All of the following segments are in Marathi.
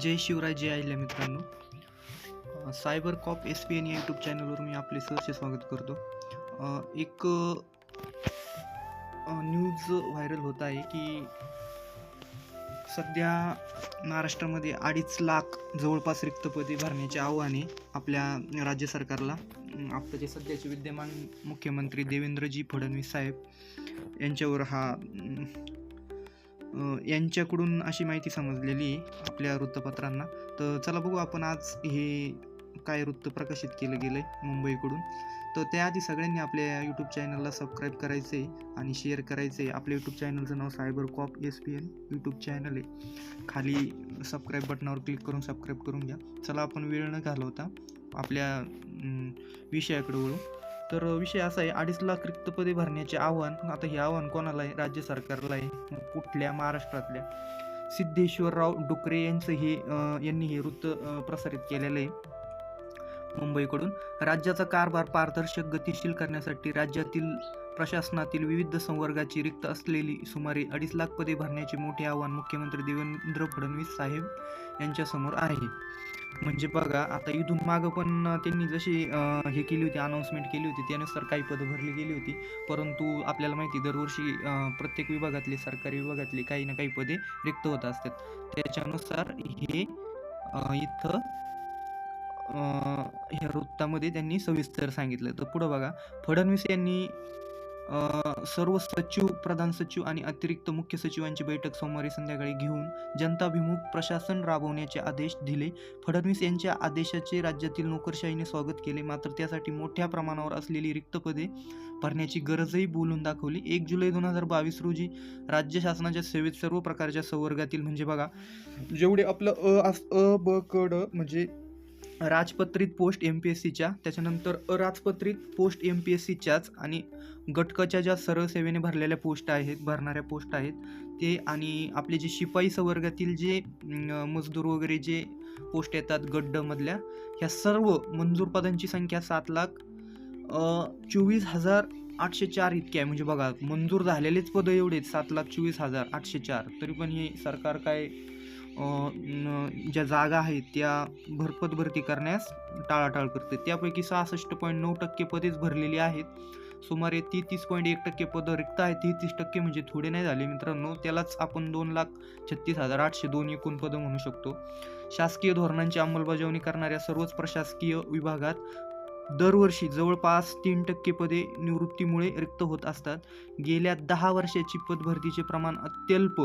जय शिवराय जय आईल्या मित्रांनो. Cyber cop S P N या यूट्यूब चॅनलवर मी आपले सहर्ष स्वागत करतो. एक न्यूज व्हायरल होत आहे की सध्या महाराष्ट्रामध्ये अडीच लाख जवळपास रिक्त पदे भरण्याचे आव्हाने आपल्या राज्य सरकारला आपलं जे सध्याचे विद्यमान मुख्यमंत्री देवेंद्रजी फडणवीस साहेब यांच्यावर हा यांच्याकडून अशी माहिती समजलेली आहे आपल्या वृत्तपत्रांना. तर चला बघू आपण आज हे काय वृत्त प्रकाशित केलं गेलं आहे मुंबईकडून. तर त्याआधी सगळ्यांनी आपल्या यूट्यूब चॅनलला सबस्क्राईब करायचं आहे आणि शेअर करायचं आहे आपल्या यूट्यूब चॅनलचं नाव cyber cop S P N YouTube channel आहे. खाली सबस्क्राईब बटनावर क्लिक करून सबस्क्राईब करून घ्या. चला आपण वेळ न घालवता आपल्या विषयाकडे वळू. तर विषय असा आहे अडीच लाख रिक्त पदे भरण्याचे आव्हान. आता हे आव्हान कोणाला आहे राज्य सरकारला आहे कुठल्या महाराष्ट्रातल्या? सिद्धेश्वरराव डुकरे यांचं हे यांनी हे वृत्त प्रसारित केलेलं आहे. मुंबईकडून. राज्याचा कारभार पारदर्शक गतिशील करण्यासाठी राज्यातील प्रशासनातील विविध संवर्गाची रिक्त असलेली सुमारे अडीच लाख पदे भरण्याचे मोठे आव्हान मुख्यमंत्री देवेंद्र फडणवीस साहेब यांच्यासमोर आहे. म्हणजे बघा आता इथून मागं पण त्यांनी जशी हे केली होती अनाऊन्समेंट केली होती त्यानुसार काही पदं भरली गेली होती. परंतु आपल्याला माहिती दरवर्षी प्रत्येक विभागातले सरकारी विभागातले काही ना काही पदे रिक्त होत असतात. त्याच्यानुसार हे इथं ह्या वृत्तामध्ये त्यांनी सविस्तर सांगितलं. तर पुढं बघा फडणवीस यांनी सर्व सचिव प्रधान सचिव आणि अतिरिक्त मुख्य सचिवांची बैठक सोमवारी संध्याकाळी घेऊन जनताभिमुख प्रशासन राबवण्याचे आदेश दिले. फडणवीस यांच्या आदेशाचे राज्यातील नोकरशाहीने स्वागत केले. मात्र त्यासाठी मोठ्या प्रमाणावर असलेली रिक्त पदे भरण्याची गरजही बोलून दाखवली. एक जुलै दोन हजार बावीस रोजी राज्य शासनाच्या सेवेत सर्व प्रकारच्या संवर्गातील म्हणजे बघा जेवढे आपलं अ अस अ ब कड म्हणजे राजपत्रित पोस्ट एम पी एस सीच्या त्याच्यानंतर अराजपत्रित पोस्ट एम पी एस सीच्याच आणि गटकच्या ज्या सरळ सेवेने भरलेल्या पोस्ट आहेत भरणाऱ्या पोस्ट आहेत ते आणि आपले जे शिपाई संवर्गातील जे मजदूर वगैरे जे पोस्ट येतात गड्डमधल्या ह्या सर्व मंजूर पदांची संख्या सात लाख चोवीस हजार आठशे चार इतकी आहे. म्हणजे बघा मंजूर झालेलेच पदं एवढेच सात लाख चोवीस हजार आठशे चार. तरी पण हे सरकार काय ज्या जागा आहेत त्या भरपत भरती करण्यास टाळाटाळ करते. त्यापैकी सहासष्ट पॉईंट नऊ टक्के पदेच भरलेली आहेत. सुमारे तेहतीस पॉईंट एक टक्के पदं रिक्त आहेत. तेहतीस टक्के म्हणजे थोडे नाही झाले मित्रांनो. त्यालाच आपण दोन लाख छत्तीस हजार आठशे दोन एकूण पदं म्हणू शकतो. शासकीय धोरणांची अंमलबजावणी करणाऱ्या सर्वच प्रशासकीय विभागात दरवर्षी जवळपास तीन टक्के पदे निवृत्तीमुळे रिक्त होत असतात. गेल्या दहा वर्षाची पदभरतीचे प्रमाण अत्यल्प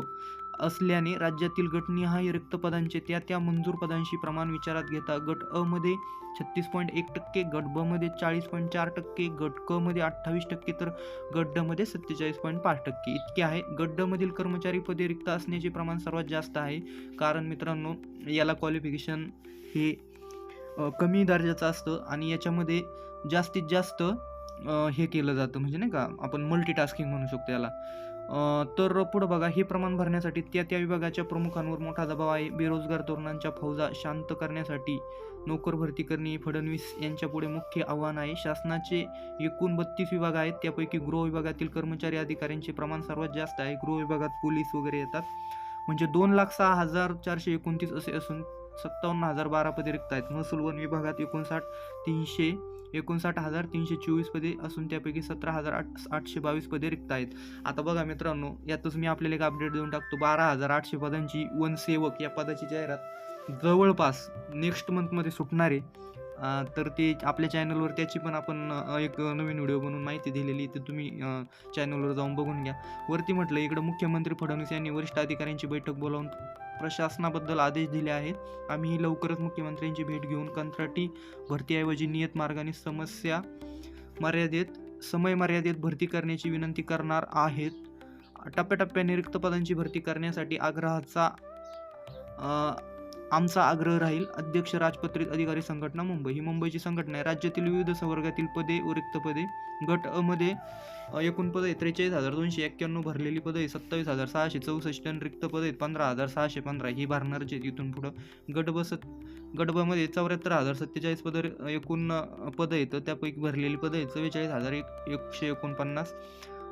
असल्याने राज्यातील गटनिहाय रिक्त पदांचे त्या त्या मंजूर पदांशी प्रमाण विचारात घेता गट अ मध्ये छत्तीस पॉईंट एक टक्के गट ब मध्ये चाळीस पॉईंट चार टक्के गट क मध्ये अठ्ठावीस टक्के तर गट ड मध्ये सत्तेचाळीस पॉईंट पाच टक्के. इतके आहे. गट ड मधील कर्मचारी पदे रिक्त असण्याचे प्रमाण सर्वात जास्त आहे. कारण मित्रांनो याला क्वालिफिकेशन हे कमी दर्जाचं असतं आणि याच्यामध्ये जास्तीत जास्त हे केलं जातं. म्हणजे नाही का आपण मल्टीटास्किंग म्हणू शकतो याला. तर पुढं बघा हे प्रमाण भरण्यासाठी त्या त्या विभागाच्या प्रमुखांवर मोठा दबाव आहे. बेरोजगार तरुणांच्या फौजा शांत करण्यासाठी नोकर भरती करणे फडणवीस यांच्यापुढे मुख्य आव्हान आहे. शासनाचे एकूण बत्तीस विभाग आहेत. त्यापैकी गृह विभागातील कर्मचारी अधिकाऱ्यांचे प्रमाण सर्वात जास्त आहे. गृह विभागात पोलीस वगैरे येतात. म्हणजे दोन लाख सहा हजार चारशे एकोणतीस असे असून सत्तावन्न हजार बारा पदे रिक्त आहेत. महसूल वन विभागात एकोणसाठ तीनशे एकोणसाठ हजार तीनशे चोवीस पदे असून त्यापैकी सतरा हजार आठ आठशे बावीस पदे रिक्त आहेत. आता बघा मित्रांनो यातच मी आपल्याला एक अपडेट देऊन टाकतो. बारा हजार आठशे पदांची वन सेवक या पदाची जाहिरात जवळपास नेक्स्ट मंथमध्ये सुटणारे तर ते आपल्या चॅनलवर त्याची पण आपण एक नवीन व्हिडिओ बनवून माहिती दिलेली तर ते तुम्ही चॅनलवर जाऊन बघून घ्या. वरती म्हटलं इकडं मुख्यमंत्री फडणवीस यांनी वरिष्ठ अधिकाऱ्यांची बैठक बोलावून प्रशासनाबद्दल आदेश दिले आहेत. आम्ही लवकरच मुख्यमंत्र्यांची भेट घेऊन कंत्राटी भरतीऐवजी नियत मार्गाने समस्या मर्यादेत समय मर्यादेत भरती करण्याची विनंती करणार आहेत. टप्प्याटप्प्याने रिक्त पदांची भरती करण्यासाठी आग्रहाचा आमचा आग्रह राहील अध्यक्ष राजपत्रित अधिकारी संघटना मुंबई. ही मुंबईची संघटना आहे. राज्यातील विविध संवर्गातील पदे व रिक्त पदे गट अमध्ये एकूण पद आहे त्रेचाळीस हजार दोनशे एक्क्याण्णव भरलेली पदं आहे सत्तावीस हजार सहाशे चौसष्ट आणि रिक्त पद आहेत पंधरा हजार सहाशे पंधरा. ही भरणारचे इथून पुढं गट ब सत चौऱ्याहत्तर हजार सत्तेचाळीस पदं एकूण पदं आहेत त्यापैकी भरलेली पदं आहेत चव्वेचाळीस हजार एक एकशे एकोणपन्नास.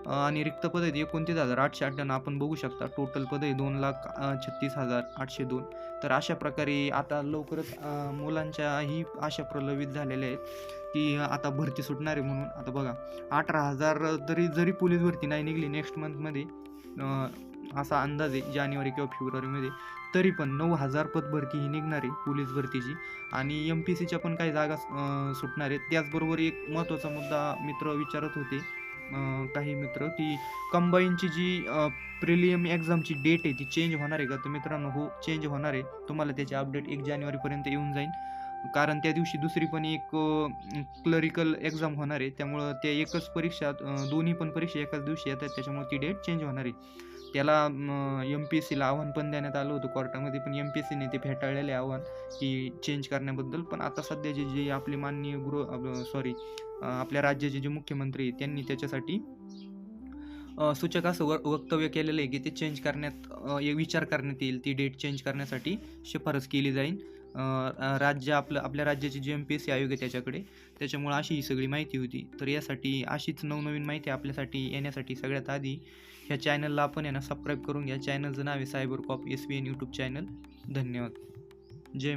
आणि रिक्त पद आहेत एकोणतीस हजार आठशे अठ्ठ्याण्णव. आपण बघू शकता टोटल पद आहे दोन लाख छत्तीस हजार आठशे दोन. तर अशा प्रकारे आता लवकरच मुलांच्या मुलांच्याही आशा प्रलंबित झालेल्या आहेत की आता भरती सुटणार आहे म्हणून. आता बघा अठरा हजार तरी जरी पोलीस भरती नाही निघली नेक्स्ट मंथमध्ये असा अंदाज आहे जानेवारी किंवा फेब्रुवारीमध्ये तरी पण नऊ हजार पद भरती ही निघणार आहे पोलीस भरतीची. आणि एम पी सीच्या पण काही जागा सुटणार आहेत. त्याचबरोबर एक महत्त्वाचा मुद्दा मित्र विचारत होते काही मित्र की कंबाईनची जी प्रिलियम एक्झामची डेट आहे ती चेंज होणार आहे का? तर मित्रांनो हो चेंज होणार आहे. तुम्हाला त्याची अपडेट एक जानेवारीपर्यंत येऊन जाईल. कारण त्या दिवशी दुसरी पण एक क्लरिकल एक्झाम होणार आहे. त्यामुळं त्या एकच परीक्षा दोन्ही पण परीक्षा एकाच दिवशी येतात. त्याच्यामुळे ती डेट चेंज होणार आहे. त्याला एम पी एस सीला आव्हान पण देण्यात आलं होतं कोर्टामध्ये पण एम पी एस सीने ते फेटाळलेले आव्हान की चेंज करण्याबद्दल. पण आता सध्याचे जे आपले माननीय गृह सॉरी आपल्या राज्याचे जे मुख्यमंत्री त्यांनी त्याच्यासाठी सूचक असं व वक्तव्य केलेलं आहे की ते चेंज करण्यात एक विचार करण्यात येईल. ती डेट चेंज करण्यासाठी शिफारस केली जाईल. राज्य आपलं आपल्या राज्याचे जे एम पी एस सी आयोग आहे त्याच्याकडे त्याच्यामुळे अशी ही सगळी माहिती होती. तर यासाठी अशीच नवनवीन माहिती आपल्यासाठी येण्यासाठी सगळ्यात आधी ह्या चॅनलला आपण यांना सबस्क्राईब करून घ्या. चॅनलचं नाव आहे cyber cop S B N YouTube channel धन्यवाद. जय मा